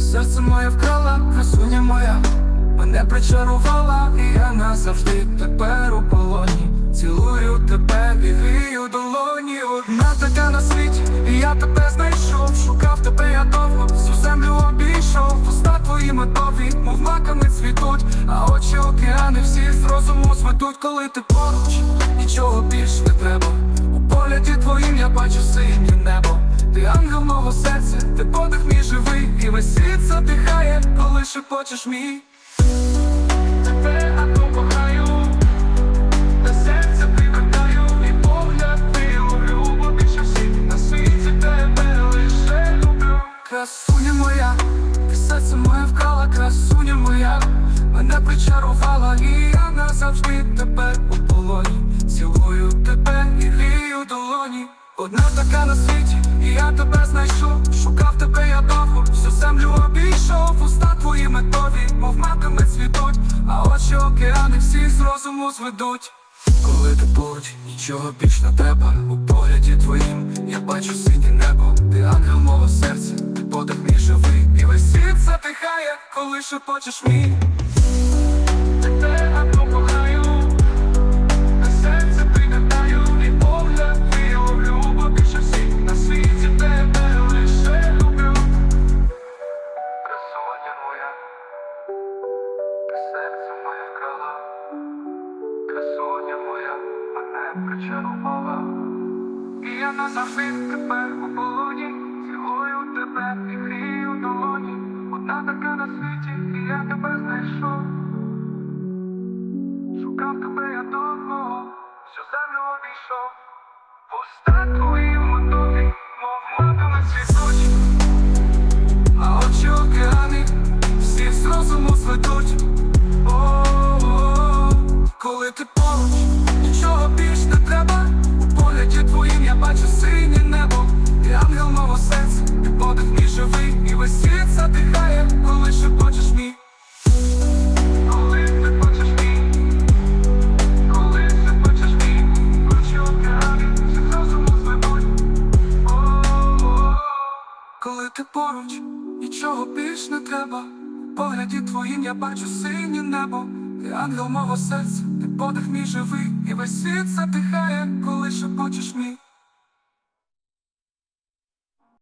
серце моє вкрала, красуня моя, мене причарувала, і я назавжди тепер у полоні. Цілую тебе і долоні. Одна така на світі, і я тебе знайшов. Шукав тебе я довго, всю землю обійшов. Уста твої медові, мов маками цвітуть, а очі океани всі з розуму зведуть, коли ти поруч, нічого більш не треба. У погляді твоїм я бачу синє небо. Ти ангел мого серця, весь світ задихає, коли шепочеш мій. Тебе одну кохаю, та серце прикладаю, і погляд ти бо більше всіх на світі тебе лише люблю. Красуня моя, ти серце моє вкрала, красуня моя, мене причарувала, і я назавжди тепер у полоні. Цілую тебе і грію долоні. Одна така на світі, і я тебе знайшов. Шукав тебе а очі океани всі з розуму зведуть. Коли ти поруч, нічого більш не треба. У погляді твоїм я бачу синє небо. Ти ангел мого серця, ти подих мій живий. І весь світ затихає, коли шепочеш мій. Тебе мене причарувала. І я назавжди тепер у полоні, цілую тебе і грію долоні. Одна така на світі, і я тебе знайшов. Шукав тебе я довго, всю землю обійшов. Пуста ти поруч, нічого більш не треба. У погляді твоїм я бачу синє небо. Ти ангел мого серця, ти подих мій живий, і весь світ затихає, коли шепочеш мій.